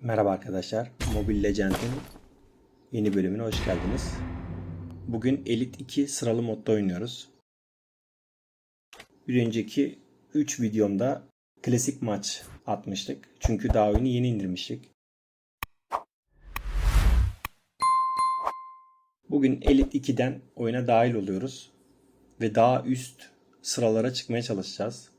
Merhaba arkadaşlar. Mobile Legends'in yeni bölümüne hoş geldiniz. Bugün Elite 2 sıralı modda oynuyoruz. Bir önceki 3 videomda klasik maç atmıştık. Çünkü daha oyunu yeni indirmiştik. Bugün Elite 2'den oyuna dahil oluyoruz. Ve daha üst sıralara çıkmaya çalışacağız.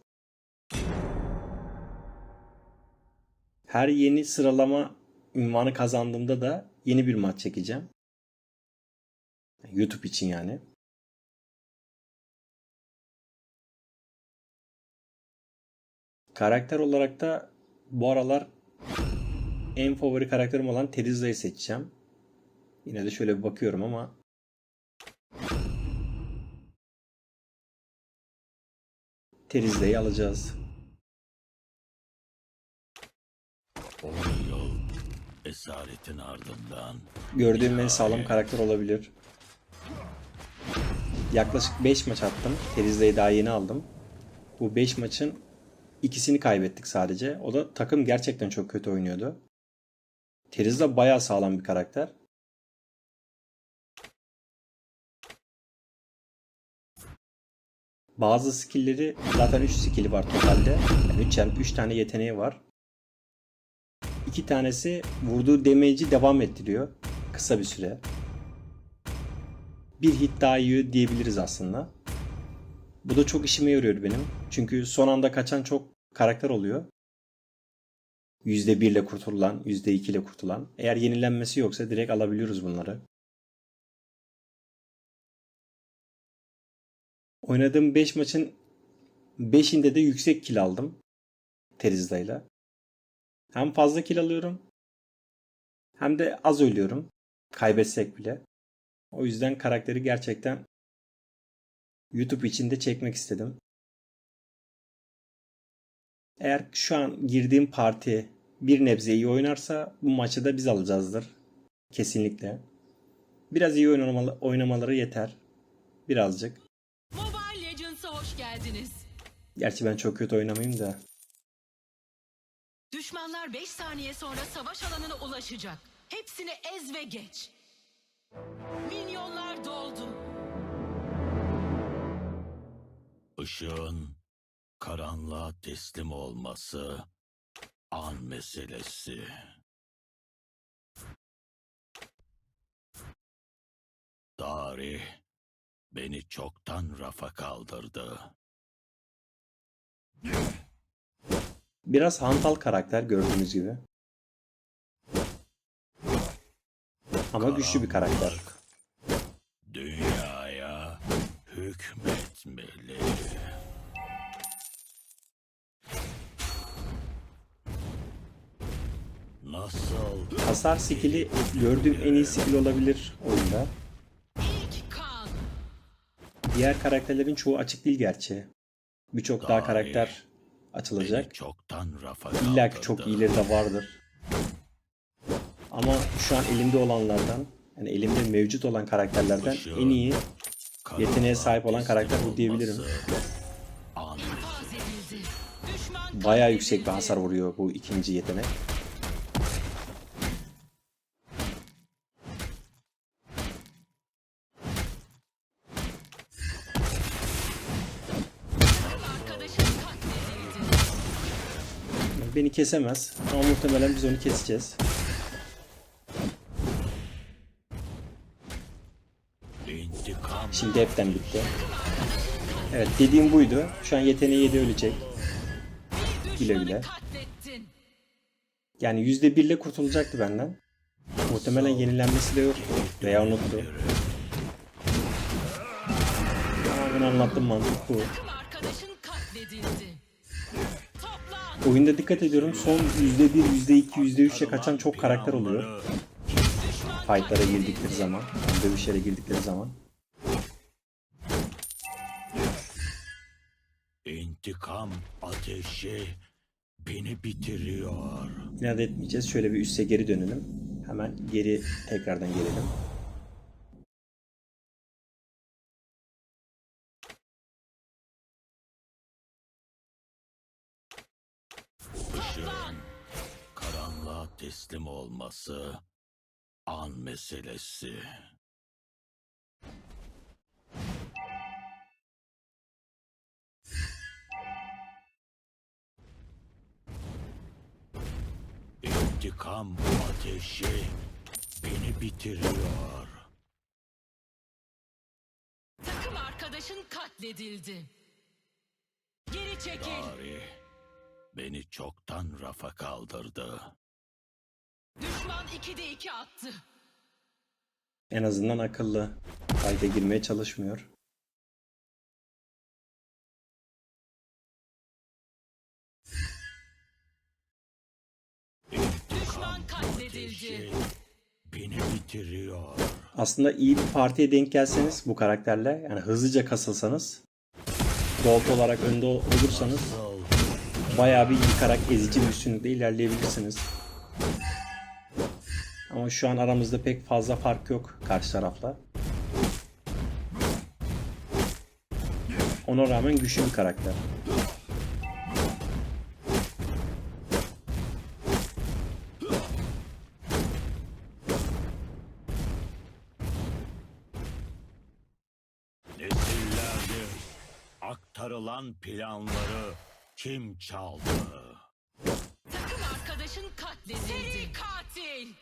Her yeni sıralama ünvanı kazandığımda da yeni bir maç çekeceğim. YouTube için yani. Karakter olarak da bu aralar en favori karakterim olan Teriza'yı seçeceğim. Yine de şöyle bir bakıyorum ama Teriza'yı alacağız. 10 yıl esaretin ardından Gördüğüm en sağlam karakter olabilir. Yaklaşık 5 maç attım. Teriza'yı daha yeni aldım. Bu 5 maçın ikisini kaybettik sadece. O da takım gerçekten çok kötü oynuyordu. Teriza bayağı sağlam bir karakter. Bazı skill'leri zaten 3 skill'i var totalde. Yani 3, 3 tane yeteneği var. İki tanesi vurduğu damage'i devam ettiriyor. Kısa bir süre. Bir hit daha yiyor diyebiliriz aslında. Bu da çok işime yarıyor benim. Çünkü son anda kaçan çok karakter oluyor. %1 ile kurtulan, %2 ile kurtulan. Eğer yenilenmesi yoksa direkt alabiliyoruz bunları. Oynadığım 5 maçın 5'inde de yüksek kill aldım. Teriza'yla. Hem fazla kill alıyorum hem de az ölüyorum. Kaybetsek bile. O yüzden karakteri gerçekten YouTube içinde çekmek istedim. Eğer şu an girdiğim parti bir nebze iyi oynarsa bu maçı da biz alacağızdır. Kesinlikle. Biraz iyi oynamaları yeter. Birazcık. Gerçi ben çok kötü oynamayayım da. Düşmanlar 5 saniye sonra savaş alanına ulaşacak. Hepsini ez ve geç. Minyonlar doldu. ışığın karanlığa teslim olması an meselesi. Tarih beni çoktan rafa kaldırdı. Biraz hantal karakter gördüğünüz gibi. Ama güçlü bir karakter. Dünyaya hükmetmeli. Nasıl Hasar skill'i gördüğüm en iyi skill olabilir oyunda. Diğer karakterlerin çoğu açık değil gerçi. Birçok daha karakter açılacak. çoktan rafa İlla ki çok iyileri de vardır. Ama şu an elimde olanlardan, yani elimde mevcut olan karakterlerden en iyi yeteneğe sahip olan karakter bu diyebilirim. Bayağı yüksek bir hasar vuruyor bu ikinci yetenek. Beni kesemez ama muhtemelen biz onu keseceğiz. Şimdi hepten bitti. Evet dediğim buydu. Şu an yeteneği yedi ölecek. Güle güle. Yani %1 ile kurtulacaktı benden. Muhtemelen yenilenmesi de yoktu. Veya unuttu. Ama ben anlattım mantık bu. Oyunda dikkat ediyorum son %1, %2, %3'e kaçan çok karakter oluyor. Fightlara girdikleri zaman, dövüşlere girdikleri zaman. intikam ateşi beni bitiriyor. İnat etmeyeceğiz. Şöyle bir üste geri dönelim. Hemen geri tekrardan gelelim. Teslim olması an meselesi. İntikam ateşi beni bitiriyor. Takım arkadaşın katledildi. Geri çekil. Tarih beni çoktan rafa kaldırdı. Düşman 2'de 2 attı. En azından akıllı. Kayda girmeye çalışmıyor. Düşman katledildi. Beni bitiriyor. Aslında iyi bir partiye denk gelseniz bu karakterle yani hızlıca kasılsanız gold olarak önde ol- olursanız bayağı bir yıkarak ezici bir üstünlükle ilerleyebilirsiniz. Ama şu an aramızda pek fazla fark yok karşı tarafla. Ona rağmen güçlü bir karakter. Nesillerdir aktarılan planları kim çaldı? Takım arkadaşın katledildi. Seri katil.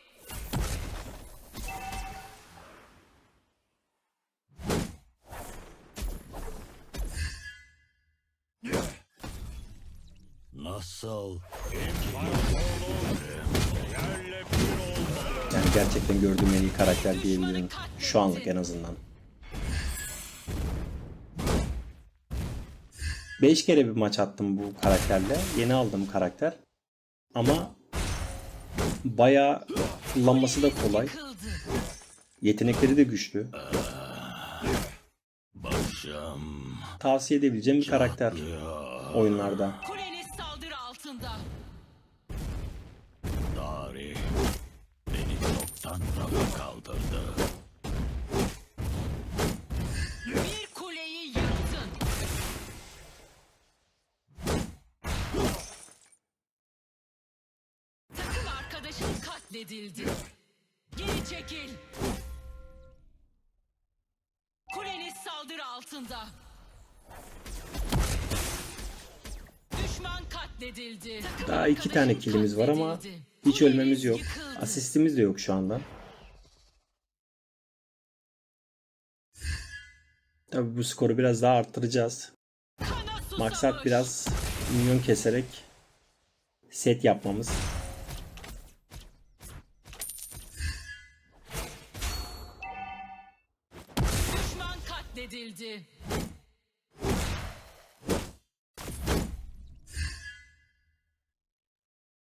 Nasıl? Yani gerçekten gördüğüm en iyi karakter diyebilirim. Şu anlık en azından. 5 kere bir maç attım bu karakterle. Yeni aldığım karakter. Ama bayağı kullanması da kolay. Yetenekleri de güçlü. Başım Tavsiye edebileceğim bir karakter oyunlarda. Kuleniz saldırı altında. Tarih beni çoktan rafa kaldırdı. Bir kuleyi yıktın. Takım arkadaşın katledildi. Geri çekil. Altında. Düşman katledildi. Takım Daha iki tane kilimiz var ama hiç ölmemiz yok. yıkıldı. Asistimiz de yok şu anda. Tabi bu skoru biraz daha arttıracağız. Maksat biraz minyon keserek set yapmamız. Katledildi.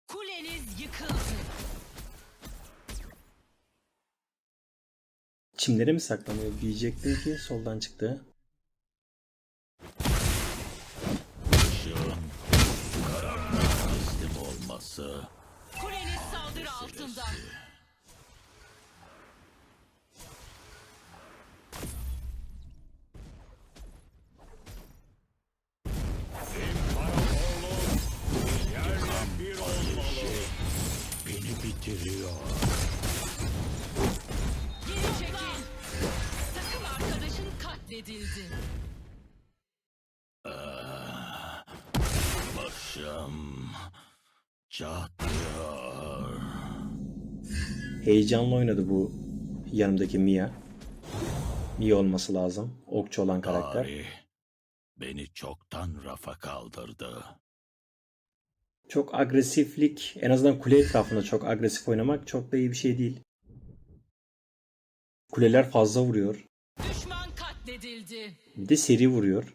Kuleniz yıkıldı. Çimlere mi saklanıyor diyecektim ki soldan çıktı. Işığın karanlığa teslim olması Kuleniz saldırı altında. Heyecanlı oynadı bu yanımdaki Mia. Mia olması lazım. Okçu olan karakter. Tarih beni çoktan rafa kaldırdı. Çok agresiflik, en azından kule etrafında çok agresif oynamak çok da iyi bir şey değil. Kuleler fazla vuruyor. Düşman katledildi. Bir de seri vuruyor.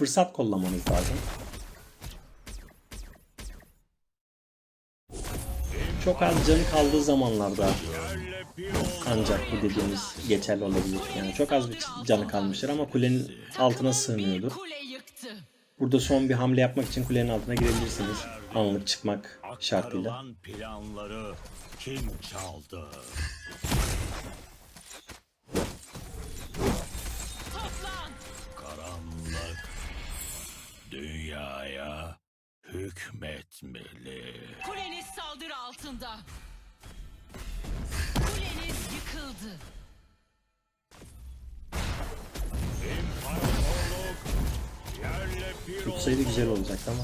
Fırsat kollamanız lazım. Çok az canı kaldığı zamanlarda ancak bu dediğimiz geçerli olabilir. Yani çok az bir canı kalmıştır ama kulenin altına sığmıyordur. Burada son bir hamle yapmak için kulenin altına girebilirsiniz. Anlık çıkmak şartıyla. Planları kim çaldı? hükmetmeli. Kuleniz saldırı altında. Kuleniz yıkıldı. İmparatorluk yerle bir Tutsaydı oldu. güzel olacaktı ama.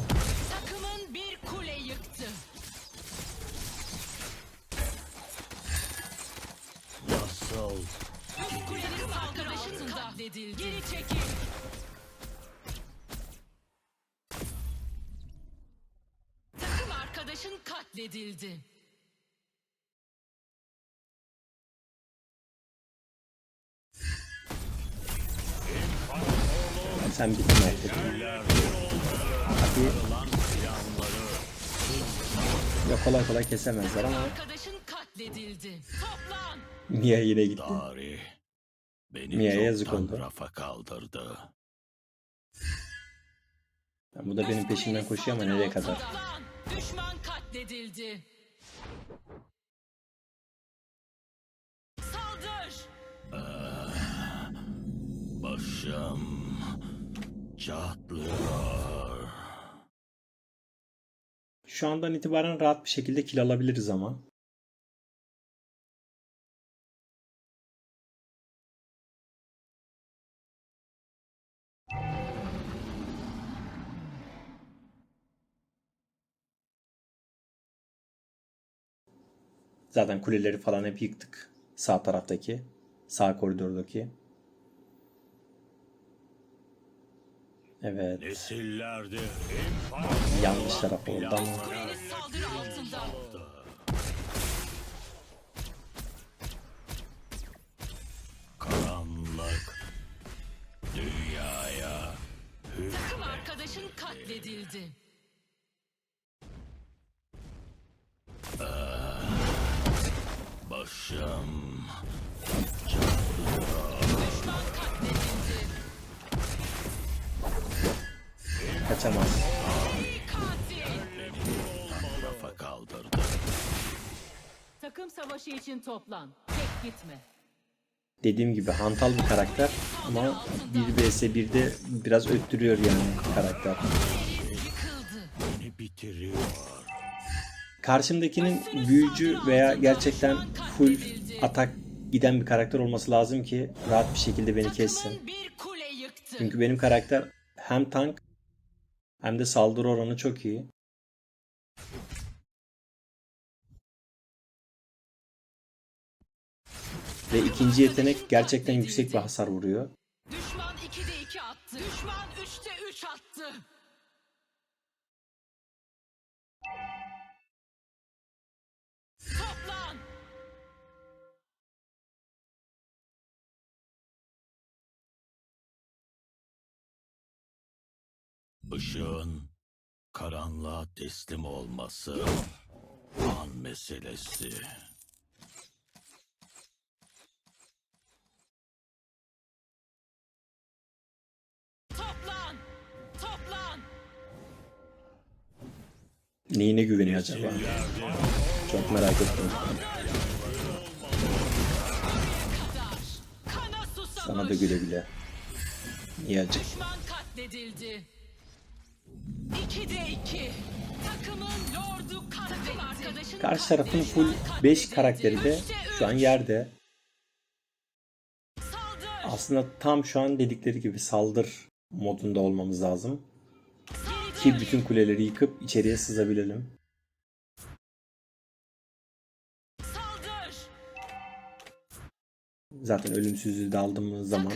Katledildi. Sen bittin artık. Hadi. Ya kolay kolay kesemezler ama Arkadaşın katledildi. Toplan. Mia yine gitti. Tarih beni Mia'ya yazık oldu. rafa kaldırdı. Ya Bu da benim peşimden koşuyor ama nereye kadar? Düşman katledildi. Saldır. Başım çatlıyor. Şu andan itibaren rahat bir şekilde kill alabiliriz ama. Zaten kuleleri falan hep yıktık. Sağ taraftaki. Sağ koridordaki. Evet. Nesillerdir Yanlış taraf oldu ama. Karanlık dünyaya Takım arkadaşın katledildi. Kaçamaz. Katil. rafa kaldırdı. Takım savaşı için toplan. Tek gitme. Dediğim gibi hantal bir karakter ama 1 vs 1'de biraz öttürüyor yani karakter. Beni bitiriyor. Karşımdakinin büyücü veya gerçekten full atak giden bir karakter olması lazım ki rahat bir şekilde beni kessin. Çünkü benim karakter hem tank hem de saldırı oranı çok iyi. Ve ikinci yetenek gerçekten yüksek bir hasar vuruyor. Düşman 2'de 2 attı. Düşman Işığın karanlığa teslim olması an meselesi. Toplan. Toplan. Neyine güveniyor acaba? Çok merak ettim. Sana da güle güle. İyi acık. Düşman katledildi. 2'de 2. Takımın lordu. Takım arkadaşın Karşı tarafın full Düşman 5 katledildi. karakteri de şu an yerde. Saldır. Aslında tam şu an dedikleri gibi saldır modunda olmamız lazım. Ki bütün kuleleri yıkıp içeriye sızabilelim. Saldır. Zaten ölümsüzlüğü de aldığımız zaman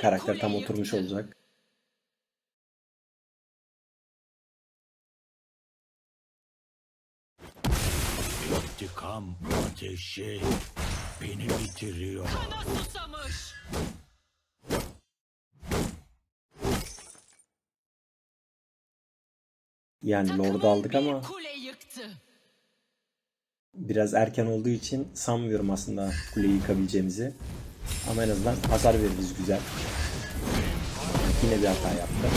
karakter tam oturmuş olacak. İntikam ateşi beni bitiriyor. Kana susamış. Yani Lord'u aldık ama bir kule yıktı. biraz erken olduğu için sanmıyorum aslında kuleyi yıkabileceğimizi. Ama en azından hasar veririz güzel. Yine bir hata yaptı.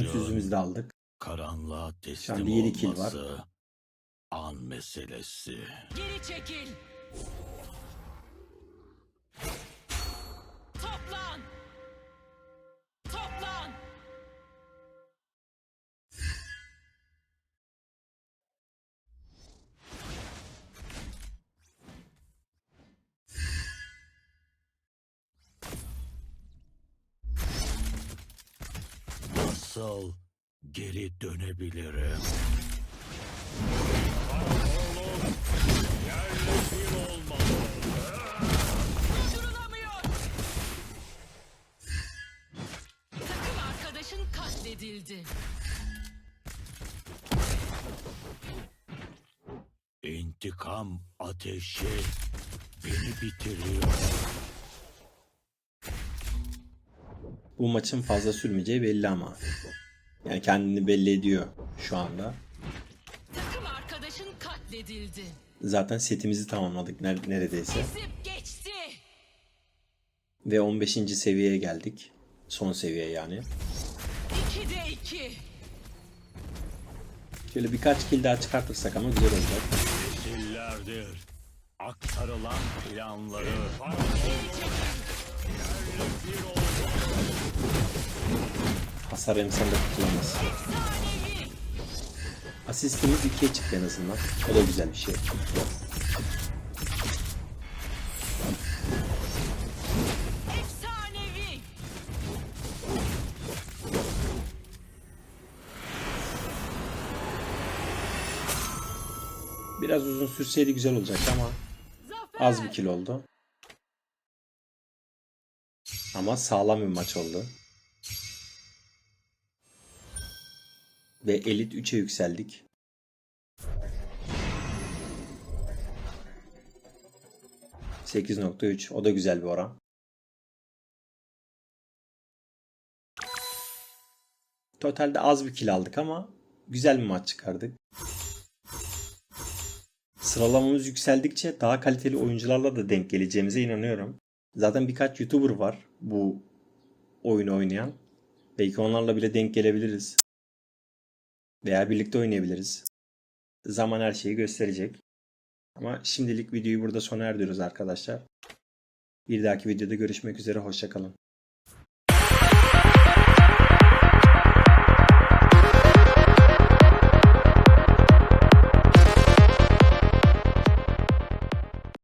Ölümsüzlüğümüzü de aldık. Karanlığa anda teslim yedi kill var. an meselesi. Geri çekil. Durdurulamıyor. Takım arkadaşın katledildi. İntikam ateşi beni bitiriyor. Bu maçın fazla sürmeyeceği belli ama. Yani kendini belli ediyor şu anda. Takım arkadaşın katledildi. Zaten setimizi tamamladık ner- neredeyse. Ve 15. seviyeye geldik. Son seviye yani. 2'de 2. Şöyle birkaç kill daha çıkartırsak ama güzel olacak. Nesillerdir aktarılan planları Hasar emsal de kurtulamaz. Asistimiz 2'ye çıktı en azından. O da güzel bir şey. Biraz uzun sürseydi güzel olacaktı ama az bir kill oldu. Ama sağlam bir maç oldu. Ve elit 3'e yükseldik. %8.3 o da güzel bir oran. Totalde az bir kill aldık ama güzel bir maç çıkardık. Sıralamamız yükseldikçe daha kaliteli oyuncularla da denk geleceğimize inanıyorum. Zaten birkaç YouTuber var bu oyunu oynayan. Belki onlarla bile denk gelebiliriz. Veya birlikte oynayabiliriz. Zaman her şeyi gösterecek. Ama şimdilik videoyu burada sona erdiriyoruz arkadaşlar. Bir dahaki videoda görüşmek üzere. Hoşçakalın.